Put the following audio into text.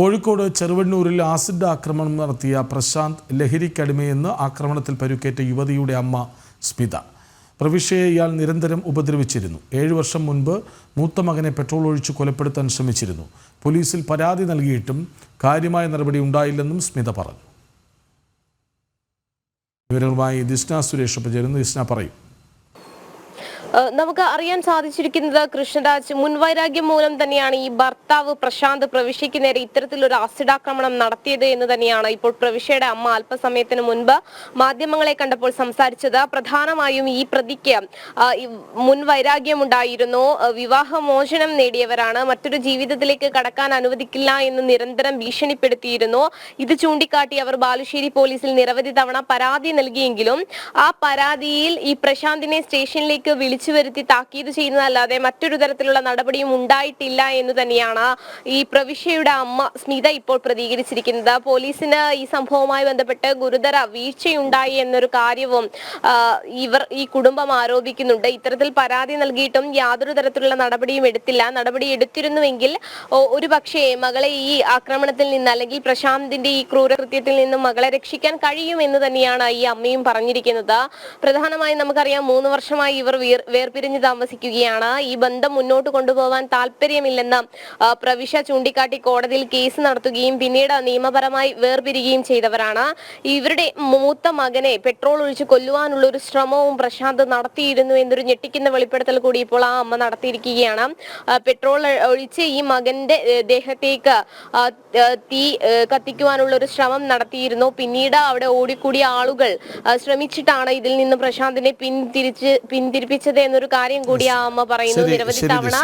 Kozhikode ചെറുവണ്ണൂരിൽ acid ആക്രമണം നടത്തിയ പ്രശാന്ത് ലഹരിക്കടിമയെന്ന് ആക്രമണത്തിൽ പരുക്കേറ്റ യുവതിയുടെ അമ്മ സ്മിത. പ്രവിശ്യയെ ഇയാൾ നിരന്തരം ഉപദ്രവിച്ചിരുന്നു. ഏഴു വർഷം മുൻപ് മൂത്ത മകനെ പെട്രോൾ ഒഴിച്ച് കൊലപ്പെടുത്താൻ ശ്രമിച്ചിരുന്നു. പോലീസിൽ പരാതി നൽകിയിട്ടും കാര്യമായ നടപടി ഉണ്ടായില്ലെന്നും സ്മിത പറഞ്ഞു. വിവരങ്ങളുമായി ദിസ്ന സുരേഷ് ചേരുന്നു. ദിസ്ന പറയും. നമുക്ക് അറിയാൻ സാധിച്ചിരിക്കുന്നത് കൃഷ്ണരാജ് മുൻവൈരാഗ്യം മൂലം തന്നെയാണ് ഈ ഭർത്താവ് പ്രശാന്ത് പ്രവിശ്യയ്ക്ക് നേരെ ഇത്തരത്തിലൊരു ആസിഡ് ആക്രമണം നടത്തിയത് എന്ന് തന്നെയാണ് ഇപ്പോൾ പ്രവിശ്യയുടെ അമ്മ അല്പസമയത്തിന് മുൻപ് മാധ്യമങ്ങളെ കണ്ടപ്പോൾ സംസാരിച്ചത്. പ്രധാനമായും ഈ പ്രതിക്ക് ആ, ഈ മുൻവൈരാഗ്യം ഉണ്ടായിരുന്നു വിവാഹമോചനം നേടിയവരാണ്. മറ്റൊരു ജീവിതത്തിലേക്ക് കടക്കാൻ അനുവദിക്കില്ല എന്ന് നിരന്തരം ഭീഷണിപ്പെടുത്തിയിരുന്നു. ഇത് ചൂണ്ടിക്കാട്ടി അവർ ബാലുശ്ശേരി പോലീസിൽ നിരവധി തവണ പരാതി നൽകിയെങ്കിലും ആ പരാതിയിൽ ഈ പ്രശാന്തിനെ സ്റ്റേഷനിലേക്ക് വിളിച്ചു വരുത്തി താക്കീത് ചെയ്യുന്നതല്ലാതെ മറ്റൊരു തരത്തിലുള്ള നടപടിയും ഉണ്ടായിട്ടില്ല എന്ന് തന്നെയാണ് ഈ പ്രവിശ്യയുടെ അമ്മ സ്മിത ഇപ്പോൾ പ്രതികരിച്ചിരിക്കുന്നത്. പോലീസിന് ഈ സംഭവവുമായി ബന്ധപ്പെട്ട് ഗുരുതര വീഴ്ചയുണ്ടായി എന്നൊരു കാര്യവും ഇവർ ഈ കുടുംബം ആരോപിക്കുന്നുണ്ട്. ഇത്തരത്തിൽ പരാതി നൽകിയിട്ടും യാതൊരു തരത്തിലുള്ള നടപടിയും എടുത്തില്ല. നടപടി എടുത്തിരുന്നുവെങ്കിൽ ഒരു പക്ഷേ മകളെ ഈ ആക്രമണത്തിൽ നിന്ന് അല്ലെങ്കിൽ പ്രശാന്തിന്റെ ഈ ക്രൂരകൃത്യത്തിൽ നിന്നും മകളെ രക്ഷിക്കാൻ കഴിയുമെന്ന് തന്നെയാണ് ഈ അമ്മയും പറഞ്ഞിരിക്കുന്നത്. പ്രധാനമായും നമുക്കറിയാം മൂന്ന് വർഷമായി ഇവർ വേർ- വേർപിരിഞ്ഞ് താമസിക്കുകയാണ്. ഈ ബന്ധം മുന്നോട്ട് കൊണ്ടുപോകാൻ താല്പര്യമില്ലെന്ന് പ്രവിശ ചൂണ്ടിക്കാട്ടി കോടതിയിൽ കേസ് നടത്തുകയും പിന്നീട് നിയമപരമായി വേർപിരിയുകയും ചെയ്തവരാണ്. ഇവരുടെ മൂത്ത മകനെ പെട്രോൾ ഒഴിച്ച് കൊല്ലുവാനുള്ള ഒരു ശ്രമവും പ്രശാന്ത് നടത്തിയിരുന്നു എന്നൊരു ഞെട്ടിക്കുന്ന വെളിപ്പെടുത്തൽ കൂടി ഇപ്പോൾ ആ അമ്മ നടത്തിയിരിക്കുകയാണ്. പെട്രോൾ ഒഴിച്ച് ഈ മകന്റെ ദേഹത്തേക്ക് തീ കത്തിക്കുവാനുള്ള ഒരു ശ്രമം നടത്തിയിരുന്നു. പിന്നീട് അവിടെ ഓടിക്കൂടിയ ആളുകൾ ശ്രമിച്ചിട്ടാണ് ഇതിൽ നിന്ന് പ്രശാന്തിനെ പിന്തിരിച്ച് പിന്തിരിപ്പിച്ചത് എന്നൊരു കാര്യം കൂടി ആ അമ്മ പറയുന്നു. നിരവധി തവണ